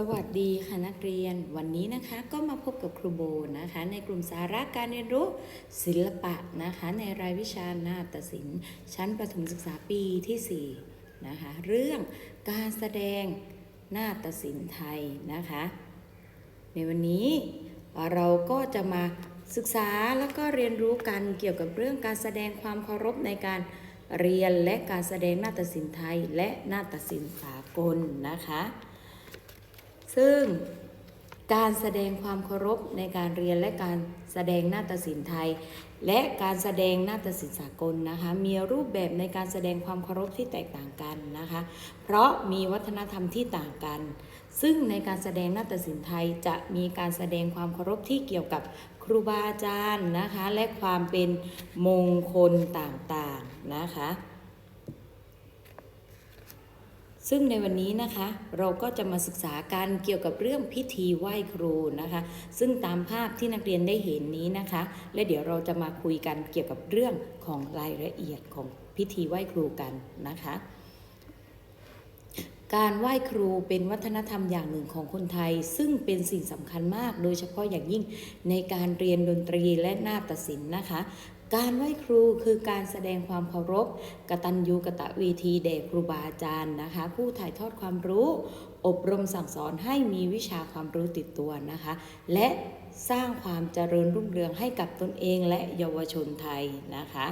สวัสดีค่ะนักเรียนวันนี้นะคะก็มาพบกับครูโบนะคะ ในกลุ่มสาระการเรียนรู้ศิลปะนะคะ ในรายวิชานาฏศิลป์ ชั้นประถมศึกษาปีที่4นะคะเรื่องการแสดงนาฏศิลป์ไทยนะคะ ในวันนี้เราก็จะมาศึกษาแล้วก็เรียนรู้กันเกี่ยวกับเรื่องการแสดงความเคารพในการเรียนและการแสดงนาฏศิลป์ไทย และนาฏศิลป์สากลนะคะ ซึ่งการแสดงความเคารพในการเรียนและการแสดงนาฏศิลป์ไทย และการแสดงนาฏศิลป์สากลนะคะมีรูปแบบในการแสดงความเคารพที่แตกต่างกันนะคะ เพราะมีวัฒนธรรมที่ต่างกัน ซึ่งในการแสดงนาฏศิลป์ไทยจะมีการแสดงความเคารพที่เกี่ยวกับครูบาอาจารย์นะคะและความเป็นมงคลต่างๆนะคะ ซึ่งในวันนี้นะคะ เราก็จะมาศึกษากันเกี่ยวกับเรื่องพิธีไหว้ครูนะคะ ซึ่งตามภาพที่นักเรียนได้เห็นนี้นะคะ และเดี๋ยวเราจะมาคุยกันเกี่ยวกับเรื่องของรายละเอียดของพิธีไหว้ครูกันนะคะการไหว้ครูเป็นวัฒนธรรมอย่างหนึ่งของคนไทย ซึ่งเป็นสิ่งสำคัญมาก โดยเฉพาะอย่างยิ่งในการเรียนดนตรีและนาฏศิลป์นะคะ การไหว้ครูคือการแสดงความเคารพกตัญญูกตะวีทีแด่ครูบาอาจารย์นะคะ ผู้ถ่ายทอดความรู้ อบรมสั่งสอนให้มีวิชาความรู้ติดตัวนะคะ และสร้างความเจริญรุ่งเรืองให้กับตนเองและเยาวชนไทยนะคะ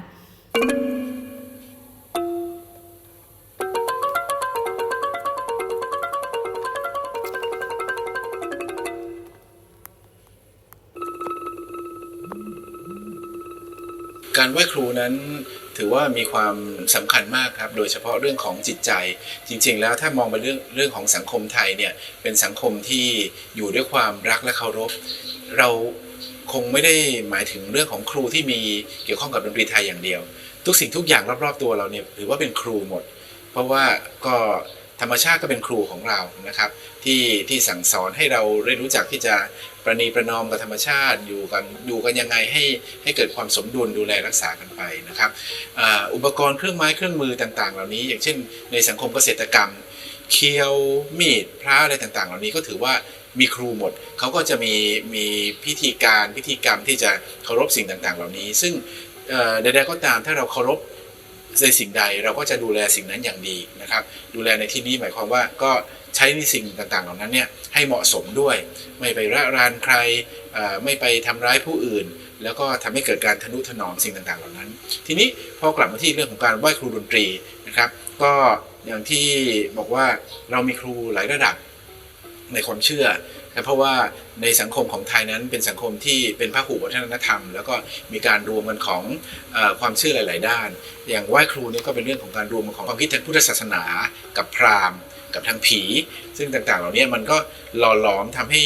การไหว้ครูนั้นถือว่ามีความสำคัญมากครับ โดยเฉพาะเรื่องของจิตใจ จริง ๆ แล้วถ้ามองไปเรื่องเรื่องของสังคมไทยเนี่ยเป็นสังคมที่อยู่ด้วยความรักและเคารพ เราคงไม่ได้หมายถึงเรื่องของครูที่มีเกี่ยวข้องกับดนตรีไทยอย่างเดียว ทุกสิ่งทุกอย่างรอบๆตัวเราเนี่ยถือว่าเป็นครูหมด เพราะว่าก็ ธรรมชาติก็เป็นครูของเรานะครับ ที่ที่สั่งสอนให้เราได้รู้จักที่จะประนีประนอมกับธรรมชาติอยู่กันอยู่กันยังไงให้ให้เกิดความสมดุลดูแลรักษากันไปนะครับอุปกรณ์เครื่องไม้เครื่องมือต่างๆ เหล่านี้ อย่างเช่น ในสังคมเกษตรกรรม เคียวมีดพระอะไรต่างๆ เหล่านี้ก็ถือว่ามีครูหมด เขาก็จะมีมีพิธีการพิธีกรรมที่จะเคารพสิ่งต่างๆ เหล่านี้ ซึ่งใดๆก็ตามถ้าเราเคารพ ในสิ่งใดเราก็จะดูแลสิ่งนั้นอย่างดีนะครับ ดูแลในที่นี้หมายความว่าก็ใช้ในสิ่งต่างๆ เหล่านั้นเนี่ยให้เหมาะสมด้วย ไม่ไประรานใครไม่ไปทำร้ายผู้อื่น แล้วก็ทำให้เกิดการทนุถนอมสิ่งต่างๆ เหล่านั้น ทีนี้พอกลับมาที่เรื่องของการไหว้ครูดนตรีนะครับ ก็อย่างที่บอกว่าเรามีครูหลายระดับในความเชื่อ นะเพราะว่าในสังคมของไทยนั้นเป็นสังคมที่เป็นพหุวัฒนธรรม แล้วก็มีการรวมกันของอความเชื่อหลาย ๆ ด้าน อย่างไหว้ครูนี่ก็เป็นเรื่องของการรวมของความคิดทางพุทธศาสนากับพราหมณ์ กับทางผี ซึ่งต่าง ๆ เหล่านี้มันก็หล่อหลอมทำให้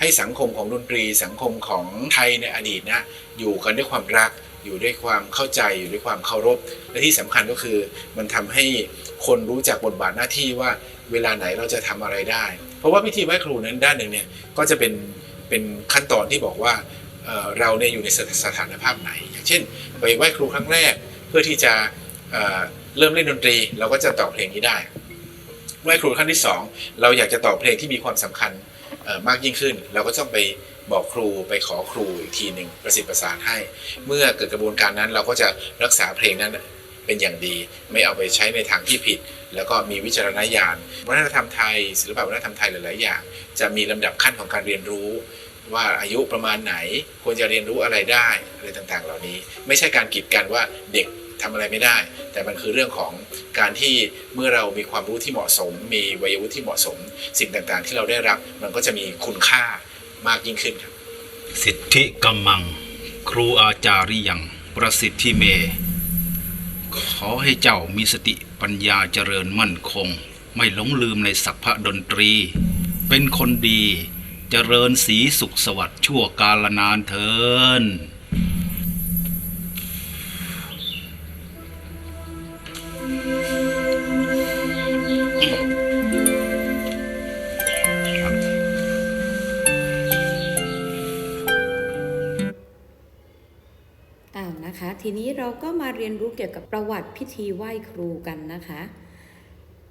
ให้สังคมของดนตรี สังคมของไทยในอดีตนะอยู่กันด้วยความรักอยู่ด้วยความเข้าใจอยู่ด้วยความเคารพ และที่สำคัญก็คือมันทำให้คนรู้จักบทบาทหน้าที่ว่าเวลาไหนเราจะทำอะไรได้ ราะว่าพิธีไหว้ครูนั้นด้านหนึ่งเนี่ยก็จะเป็นเป็นขั้นตอนที่บอกว่าเเราเนี่ยอยู่ในสถานภาพไหน อย่างเช่น ไปไหว้ครูครั้งแรก เพื่อที่จะเเริ่มเล่นดนตรี เราก็จะต่อเพลงนี้ได้ไหว้ครูขั้นที่สองเราอยากจะต่อเพลงที่มีความสำคัญมากยิ่งขึ้น เราก็ต้องไปบอกครูไปขอครูอีกทีหนึ่งประสิทธิ์ประสานให้ เมื่อเกิดกระบวนการนั้นเราก็จะรักษาเพลงนั้น เป็นอย่างดี ไม่เอาไปใช้ในทางที่ผิด แล้วก็มีวิจารณญาณวัฒนธรรมไทย ศิลปะวัฒนธรรมไทยหลาย ๆ อย่าง จะมีลำดับขั้นของการเรียนรู้ ว่าอายุประมาณไหนควรจะเรียนรู้อะไรได้อะไรต่าง ๆ เหล่านี้ ไม่ใช่การกีดกันว่าเด็กทำอะไรไม่ได้ แต่มันคือเรื่องของการที่เมื่อเรามีความรู้ที่เหมาะสม มีวัยวุฒิที่เหมาะสม สิ่งต่างๆ ที่เราได้รับมันก็จะมีคุณค่ามากยิ่งขึ้นครับ สิทธิกำมัง ครูอาจาริยัง ประสิทธิเม ขอให้เจ้ามีสติปัญญาเจริญมั่นคง ไม่หลงลืมในสัพพะดนตรี เป็นคนดี เจริญสีสุขสวัสดิ์ชั่วกาลนานเทิน นะคะ ทีนี้เราก็มาเรียนรู้เกี่ยวกับประวัติพิธีไหว้ครูกันนะคะ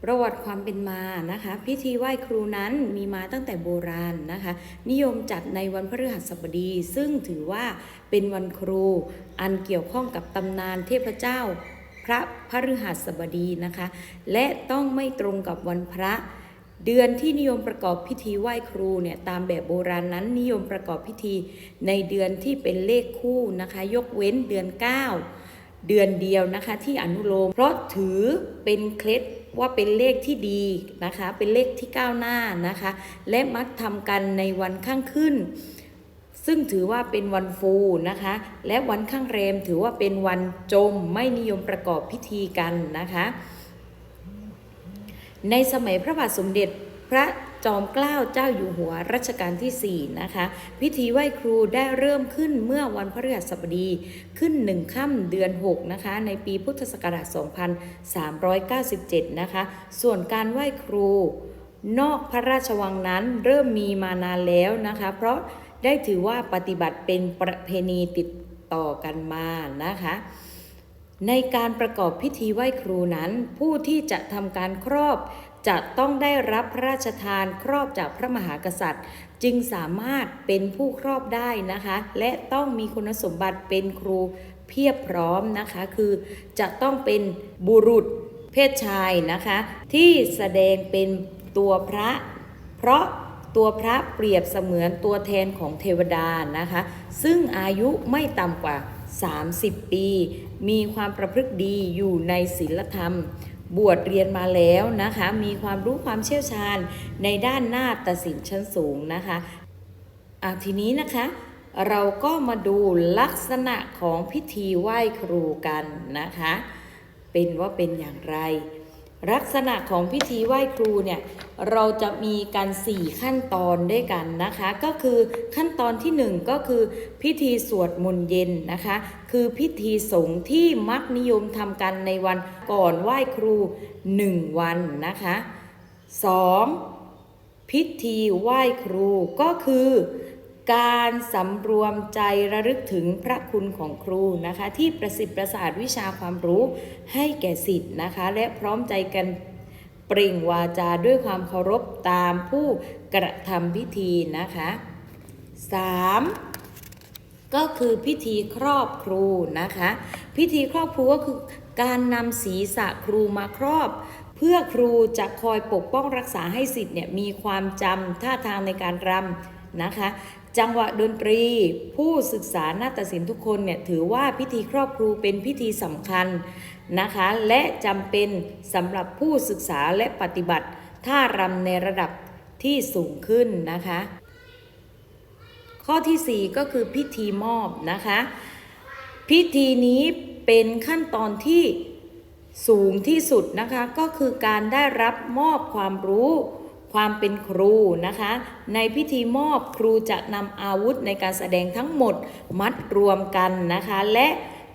ประวัติความเป็นมานะคะ พิธีไหว้ครูนั้นมีมาตั้งแต่โบราณนะคะ นิยมจัดในวันพฤหัสบดี ซึ่งถือว่าเป็นวันครู อันเกี่ยวข้องกับตำนานเทพเจ้า พระพฤหัสบดีนะคะ และต้องไม่ตรงกับวันพระ เดือนที่นิยมประกอบพิธีไหว้ครูเนี่ยตามแบบโบราณนั้นนิยมประกอบพิธีในเดือนที่เป็นเลขคู่นะคะ ยกเว้นเดือน 9 เดือนเดียวนะคะที่อนุโลม เพราะถือเป็นเคล็ดว่าเป็นเลขที่ดีนะคะ เป็นเลขที่ก้าวหน้านะคะ และมักทำกันในวันข้างขึ้น ซึ่งถือว่าเป็นวันฟูนะคะ และวันข้างแรมถือว่าเป็นวันจมไม่นิยมประกอบพิธีกันนะคะ ในสมัยพระบาทสมเด็จพระจอมเกล้าเจ้าอยู่หัวรัชกาลที่ 4 นะคะ พิธีไหว้ครูได้เริ่มขึ้นเมื่อวันพฤหัสบดีขึ้นหนึ่งค่ำเดือน 6 นะคะ ในปีพุทธศักราช 2397 นะคะ ส่วนการไหว้ครู นอกพระราชวังนั้นเริ่มมีมานานแล้วนะคะ เพราะได้ถือว่าปฏิบัติเป็นประเพณีติดต่อกันมานะคะ ในการประกอบพิธีไหว้ครูนั้น ผู้ที่จะทำการครอบ จะต้องได้รับพระราชทานครอบจากพระมหากษัตริย์ จึงสามารถเป็นผู้ครอบได้นะคะ และต้องมีคุณสมบัติเป็นครูเพียบพร้อมนะคะ คือจะต้องเป็นบุรุษเพศชายนะคะ ที่แสดงเป็นตัวพระ เพราะตัวพระเปรียบเสมือนตัวแทนของเทวดานะคะ ซึ่งอายุไม่ต่ำกว่า 30 ปี มีความประพฤติดีอยู่ในศีลธรรม บวชเรียนมาแล้วนะคะ มีความรู้ความเชี่ยวชาญในด้านนาฏศิลป์ชั้นสูงนะคะอะทีนี้นะคะเราก็มาดูลักษณะของพิธีไหว้ครูกันนะคะ เป็นว่าเป็นอย่างไร ลักษณะของพิธีไหว้ครูเนี่ยเราจะมีกัน 4 ขั้นตอนด้วยกันนะคะ ก็คือขั้นตอนที่ 1 ก็คือพิธีสวดมนต์เย็นนะคะ คือพิธีสงฆ์ที่มักนิยมทำกันในวันก่อนไหว้ครู 1 วันนะคะ 2. พิธีไหว้ครูก็คือ การสำรวมใจระลึกถึงพระคุณของครูนะคะ ที่ประสิทธิ์ประสาทวิชาความรู้ให้แก่สิทธิ์นะคะ และพร้อมใจกันเปล่งวาจาด้วยความเคารพตามผู้กระทำพิธีนะคะ 3. ก็คือพิธีครอบครูนะคะ พิธีครอบครูก็คือการนำศีรษะครูมาครอบเพื่อครูจะคอยปกป้องรักษาให้สิทธิ์เนี่ยมีความจำท่าทางในการรำ นะคะจังหวะดนตรีผู้ศึกษานาฏศิลป์ทุกคนเนี่ยถือว่าพิธีครอบครูเป็นพิธีสำคัญนะคะและจำเป็นสำหรับผู้ศึกษาและปฏิบัติท่ารำในระดับที่สูงขึ้นนะคะ ข้อที่ 4 ก็คือพิธีมอบนะคะ พิธีนี้เป็นขั้นตอนที่สูงที่สุดนะคะก็คือการได้รับมอบความรู้ ความเป็นครูนะคะ ในพิธีมอบครูจะนำอาวุธในการแสดงทั้งหมดมัดรวมกันนะคะ และ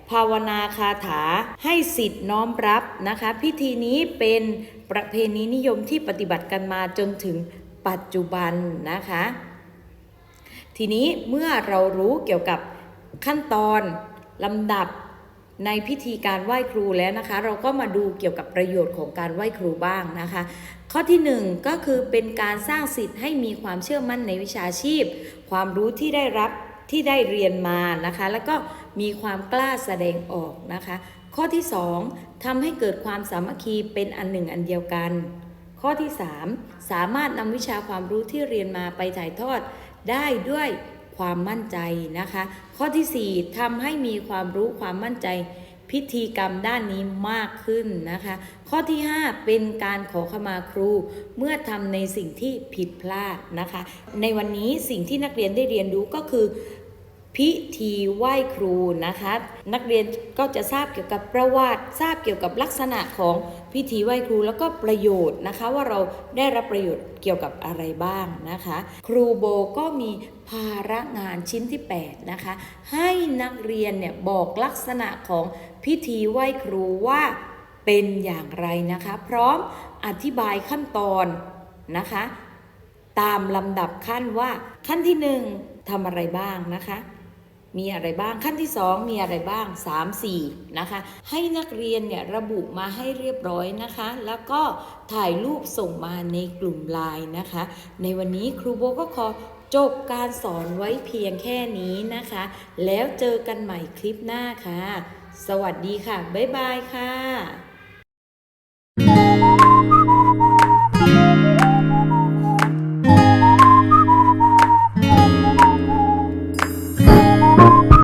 ภาวนาคาถาให้สิทธิ์น้อมรับนะคะ พิธีนี้เป็นประเพณีนิยมที่ปฏิบัติกันมาจนถึงปัจจุบันนะคะ ทีนี้เมื่อเรารู้เกี่ยวกับขั้นตอนลำดับ ในพิธีการไหว้ครูแล้วนะคะ เราก็มาดูเกี่ยวกับประโยชน์ของการไหว้ครูบ้างนะคะ ข้อที่หนึ่งก็คือเป็นการสร้างสิทธิ์ให้มีความเชื่อมั่นในวิชาชีพ ความรู้ที่ได้รับที่ได้เรียนมานะคะ แล้วก็มีความกล้าแสดงออกนะคะ ข้อที่สองทำให้เกิดความสามัคคีเป็นอันหนึ่งอันเดียวกัน ข้อที่ 3 สามารถนำวิชาความรู้ที่เรียนมาไปถ่ายทอดได้ด้วย ความมั่นใจนะคะ ข้อที่ 4ทำให้มีความรู้ความมั่นใจพิธีกรรมด้านนี้มากขึ้นนะคะ ข้อที่ 5 เป็นการขอขมาครู เมื่อทำในสิ่งที่ผิดพลาดนะคะ ในวันนี้สิ่งที่นักเรียนได้เรียนรู้ก็คือ พิธีไหว้ครูนะคะ นักเรียนก็จะทราบเกี่ยวกับประวัติทราบเกี่ยวกับลักษณะของพิธีไหว้ครูแล้วก็ประโยชน์นะคะ ว่าเราได้รับประโยชน์เกี่ยวกับอะไรบ้างนะคะ ครูโบก็มีภาระงานชิ้นที่ 8 นะคะ ให้นักเรียนเนี่ยบอกลักษณะของพิธีไหว้ครูว่าเป็นอย่างไรนะคะ พร้อมอธิบายขั้นตอนนะคะ ตามลำดับขั้นว่าขั้นที่หนึ่งทำอะไรบ้างนะคะ มีอะไรบ้างขั้นที่ 2 มีอะไรบ้าง 3 4 นะคะ ให้นักเรียนเนี่ยระบุมาให้เรียบร้อยนะคะ แล้วก็ถ่ายรูปส่งมาในกลุ่มไลน์นะคะ ในวันนี้ครูโบก็ขอจบการสอนไว้เพียงแค่นี้นะคะ แล้วเจอกันใหม่คลิปหน้าค่ะ สวัสดีค่ะ บ๊ายบายค่ะ